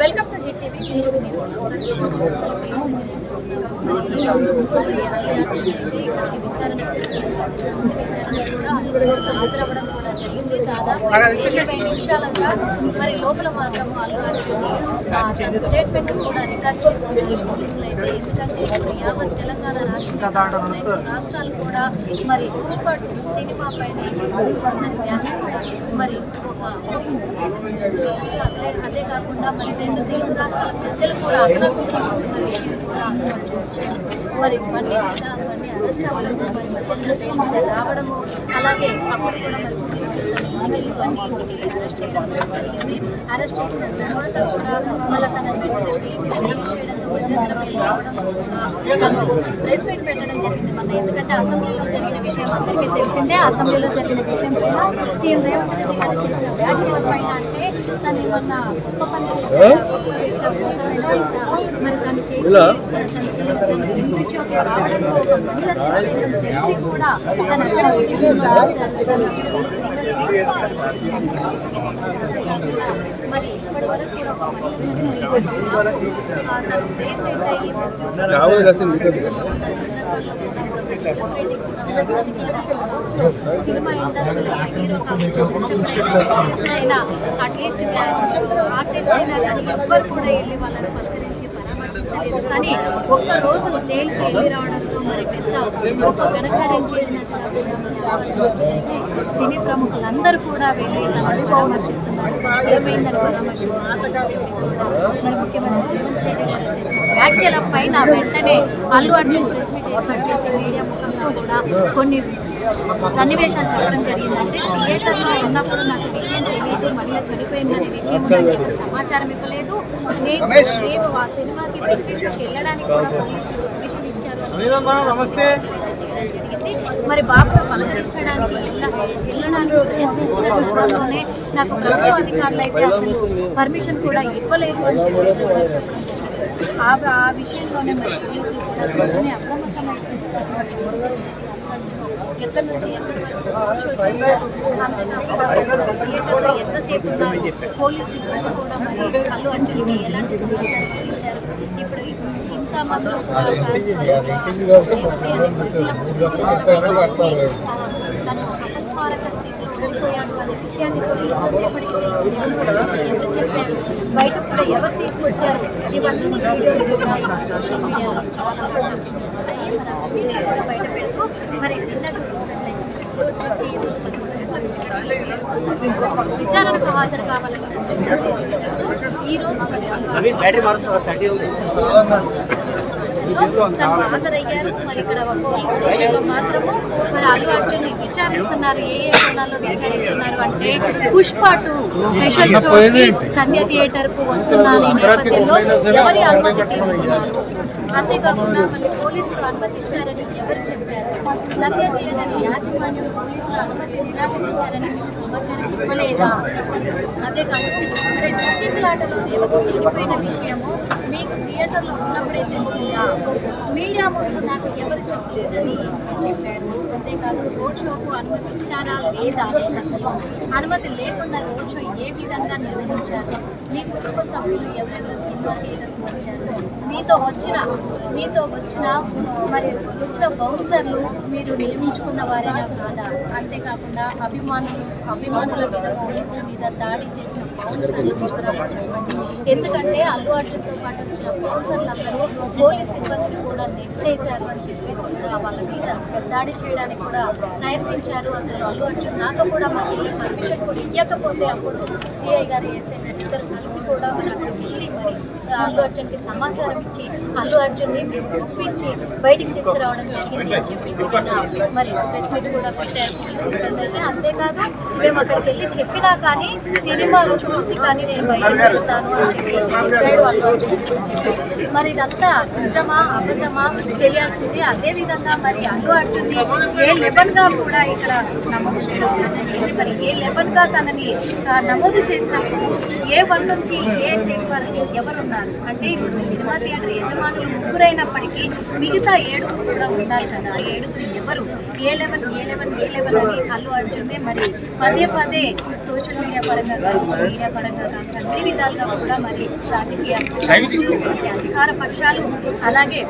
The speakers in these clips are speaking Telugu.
వెల్కమ్ టు హిట్ టీవీ విచారణ విచారణ కూడా హాజరవ్వడం కూడా ఇరవై నిమిషాలుగా మరి లోపల స్టేట్మెంట్ కూడా రికార్డ్ చేస్తున్నారు. పోలీసులు అయితే ఎందుకంటే ఇప్పుడు యావత్ తెలంగాణ రాష్ట్రం రాష్ట్రాలు కూడా మరి పుష్ప సినిమా పైన మరి ఒక అదే అదే కాకుండా మరి రెండు తెలుగు రాష్ట్రాల ప్రజలు కూడా విషయం కూడా మరి బండి మీద బండి అరెస్ట్ అవ్వడము మరి రావడము అలాగే అప్పుడు కూడా మరి పోలీసులు ఇంటికి అరెస్ట్ చేయడం కూడా జరిగింది అరెస్ట్ చేసిన తర్వాత కూడా మళ్ళీ తన రిలీజ్ చేయడంతో మధ్యంతర రావడంతో కూడా ప్రెస్ మీట్ పెట్టడం జరిగింది మన ఎందుకంటే అసెంబ్లీలో జరిగిన విషయం అందరికీ తెలిసిందే అసెంబ్లీలో జరిగిన విషయం పైన సీఎం రేవంత్ రెడ్డి గారు చేసిన వ్యాఖ్యల పైన అంటే తను ఏమన్నా గొప్ప పని చేసిన మరి తను చేసి రావడంతో తెలిసి కూడా తను అక్కడ తను కదా. సినిమా ఇండస్ట్రీలో అట్లీస్ట్ ఆర్టిస్ట్ అయినా కానీ ఎవ్వరు కూడా వెళ్ళి వాళ్ళని పలకరించి కానీ ఒక్క రోజు జైలుకి వెళ్ళి రావడంతో మరి పెద్ద గొప్ప ఘనకార్యం చేసినట్టుగా సినీ ప్రముఖులందరూ కూడా వెళ్ళి తనను పరామర్శిస్తున్నారు. ఏమైందని పరామర్శిస్తున్నారు చెప్పేసి కూడా మరి ముఖ్యమంత్రి రేవంత్ రెడ్డి గారు చేసిన వ్యాఖ్యల పైన వెంటనే అల్లు అర్జున్ ప్రెస్ మీట్ ఏర్పాటు చేసి మీడియా ముఖంగా కూడా కొన్ని సన్నివేశాలు చెప్పడం జరిగిందంటే థియేటర్లో ఉన్నప్పుడు నాకు విషయం తెలియదు మళ్ళీ చనిపోయిందనే విషయం నాకు సమాచారం ఇవ్వలేదు. నేను నేను ఆ సినిమాకి వెంకటేశ్వర్కి వెళ్ళడానికి కూడా పోలీసులు పర్మిషన్ ఇచ్చారు. మరి బాబు పలకరించడానికి వెళ్ళ- వెళ్ళడానికి ప్రయత్నించిన తరుణంలోనే నాకు ప్రభుత్వ అధికారులు అయితే అసలు పర్మిషన్ కూడా ఇవ్వలేదు అని చెప్పేసి. ఆ విషయంలోనే మరి పోలీసులు కూడా వెంటనే అప్రమత్తమైపోతున్నారు ఎక్కడి నుంచి ఎక్కడి వరకు షో చేశారు అంతేకాకుండా థియేటర్లో ఎంతసేపు ఉన్నారు? పోలీస్ సిబ్బంది కూడా మరి అల్లు అర్జున్కి ఎలాంటి సమాచారం ఇప్పుడు ఇంత మందిలో కూడా ఫ్యాన్స్ వల్ల రేవతి అనే తను అపస్మారక స్థితిలో ఉండిపోయాడు. అనే విషయాన్ని కూడా ఎంతసేపటికి తెలిసింది అర్జున్కి ఎవరు చెప్పారు? బయట కూడా ఎవరు తీసుకొచ్చారు? ఇవన్నీ వీడియోలు కూడా ఇప్పుడు సోషల్ మీడియాలో చాలా కూడా బయట పెడుతూ మరి నిన్న చూసినట్లయితే విచారణకు హాజరు కావాలని ఈ రోజు తను హాజరయ్యారు. మరి ఇక్కడ పోలీస్ స్టేషన్లో మాత్రము మరి అల్లు అర్జున్ని విచారిస్తున్నారు. ఏ ఏ కోణాల్లో విచారిస్తున్నారు అంటే Pushpa two special show Sandhya థియేటర్కు వస్తున్నాను ఈ నేపథ్యంలో ఎవరి అనుమతి తీసుకున్నారు? అంతేకాకుండా మళ్ళీ పోలీసులు అనుమతి ఇచ్చారని ఎవరు చెప్పారు? సభ్య థియేటర్ యాజమాన్యం పోలీసుల అనుమతి నిరాకరించారని మీకు సమాచారం ఇవ్వలేదా అంతేకాదు మరి తప్పిసలాటలో రేవతి చనిపోయిన విషయము మీకు థియేటర్లో ఉన్నప్పుడే తెలిసిందా? మీడియా ముందు నాకు ఎవరు చెప్పలేదని ఎందుకు చెప్పారు? అంతేకాదు రోడ్ షోకు అనుమతి ఇచ్చారా లేదా అసలు అనుమతి లేకుండా రోడ్ షో ఏ విధంగా నిర్వహించారు? మీ కుటుంబ సభ్యులు ఎవరెవరు సినిమా థియేటర్కి వచ్చారు? మీతో వచ్చిన మీతో వచ్చిన మరి వచ్చిన బౌన్సర్లు మీరు నియమించుకున్న వారేనా కాదా? అంతేకాకుండా అభిమానులు అభిమానుల మీద పోలీసుల మీద దాడి చేసిన బౌన్సర్లు వివరాలు చెప్పండి. ఎందుకంటే అల్లు అర్జున్తో పాటు వచ్చిన బౌన్సర్లు అందరూ పోలీస్ సిబ్బంది కూడా అని చెప్పేసి కూడా వాళ్ళ మీద దాడి చేయడానికి కూడా ప్రయత్నించారు అసలు అల్లు అర్జున్. దాకా కూడా మాకు వెళ్ళి పర్మిషన్ కూడా ఇవ్వకపోతే అప్పుడు సిఐ గారు ఎస్ఐ గారు ఇద్దరు కలిసి కూడా మరి అక్కడికి వెళ్ళి మరి అల్లు అర్జున్కి సమాచారం ఇచ్చి అల్లు అర్జున్ని మేము ఒప్పించి బయటికి తీసుకురావడం జరిగింది అని చెప్పేసి నిన్న మరి ప్రెస్ మీట్ కూడా పెట్టారు. పోలీస్ సిబ్బంది అయితే అంతేకాదు మేము అక్కడికి వెళ్ళి చెప్పినా కానీ సినిమా చూసి కానీ నేను బయటకు వెళ్తాను అని చెప్పేసి చెప్పాడు అల్లు అర్జున్ కూడా చెప్పాడు మరి ఇదంతా నిజమా అబద్ధమా తెలియాల్సింది. అదే విధంగా మరి అల్లు అర్జున్ని ఏ లెవెల్గా కూడా ఇక్కడ నమోదు చేయడం జరిగింది. మరి ఏ లెవెల్గా తనని నమోదు చేసినప్పుడు ఏ వన్ నుంచి ఏ టెన్ వరకు ఎవరున్నారు? అంటే ఇప్పుడు సినిమా థియేటర్ యజమానులు ముగ్గురైనప్పటికీ మిగతా ఏడుగురు కూడా ఉన్నారు కదా. ఆ ఏడుగురు ఎవరు? A eleven A eleven A eleven అని అల్లు అర్జునే మరి పదే పదే సోషల్ మీడియా పరంగా కావచ్చు మీడియా పరంగా కావచ్చు అన్ని విధాలుగా కూడా మరి రాజకీయ అధికార పక్షాలు అలాగే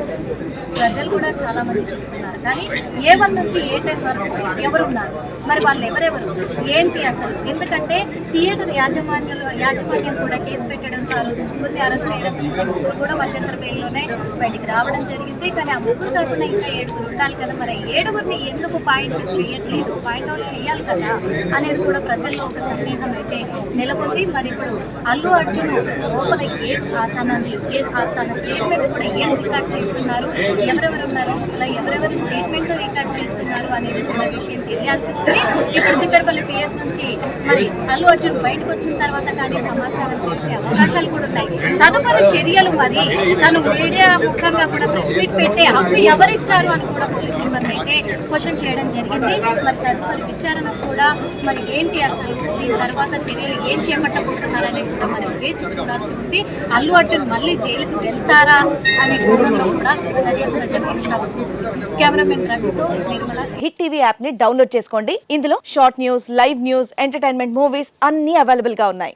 ప్రజలు కూడా చాలా మంది చెప్తున్నారు. కానీ ఏ వన్ నుంచి ఏ టెన్ వరకు ఎవరున్నారు? మరి వాళ్ళు ఎవరెవరు? ఏంటి అసలు? ఎందుకంటే థియేటర్ యాజమాన్యంలో యాజమాన్యం కూడా కేసు పెట్టడంతో ఆ రోజు ముగ్గురిని అరెస్ట్ చేయడంతో ముగ్గురు కూడా మధ్యంతర పేరులోనే బయటికి రావడం జరిగింది. కానీ ఆ ముగ్గురు కాకుండా ఇంకా ఏడుగురు ఉండాలి కదా. మరి ఏడుగురిని ఎందుకు పాయింట్ చేయట్లేదు? పాయింట్ అవుట్ చేయాలి కదా అనేది కూడా ప్రజల్లో ఒక సందేహం అయితే నెలకొంది. మరి ఇప్పుడు అల్లు అర్జున్ లోపల ఏ తన తన స్టేట్మెంట్ కూడా ఏం రికార్డ్ చేస్తున్నారు? ఎవరెవరు ఉన్నారు? అలా ఎవరెవరి స్టేట్మెంట్ రికార్డ్ చేస్తున్నారు అనేది కూడా విషయం తెలియాల్సి ఉంది. ఇప్పుడు చిక్కడపల్లి పిఎస్ నుంచి మరి అల్లు అర్జున్ బయటకు వచ్చిన తర్వాత కానీ సమాచారం చేసే అవకాశాలు కూడా ఉన్నాయి. తదుపరి చర్యలు మరి తను మీడియా ముఖంగా కూడా ప్రెస్ మీట్ పెట్టే హక్కు ఎవరిచ్చారు అని కూడా పోలీస్ సిబ్బంది అయితే క్వశ్చన్ చేయడం జరిగింది. మరి తదుపరి విచారణ కూడా మరి ఏంటి అసలు? దీని తర్వాత చర్యలు ఏం చేపట్టబోతున్నారని కూడా మరి వేచి చూడాల్సి ఉంది. అల్లు అర్జున్ మళ్ళీ జైలుకు వెళ్తారా అనే కోణంలో కూడా దర్యాప్తు కొనసాగుతుంది కెమెరామెన్ రఘుతో నిర్మల. హిట్ టీవీ యాప్ని డౌన్లోడ్ చేసుకోండి. ఇందులో short news live news entertainment movies అన్ని అవైలబుల్గా ఉన్నాయి.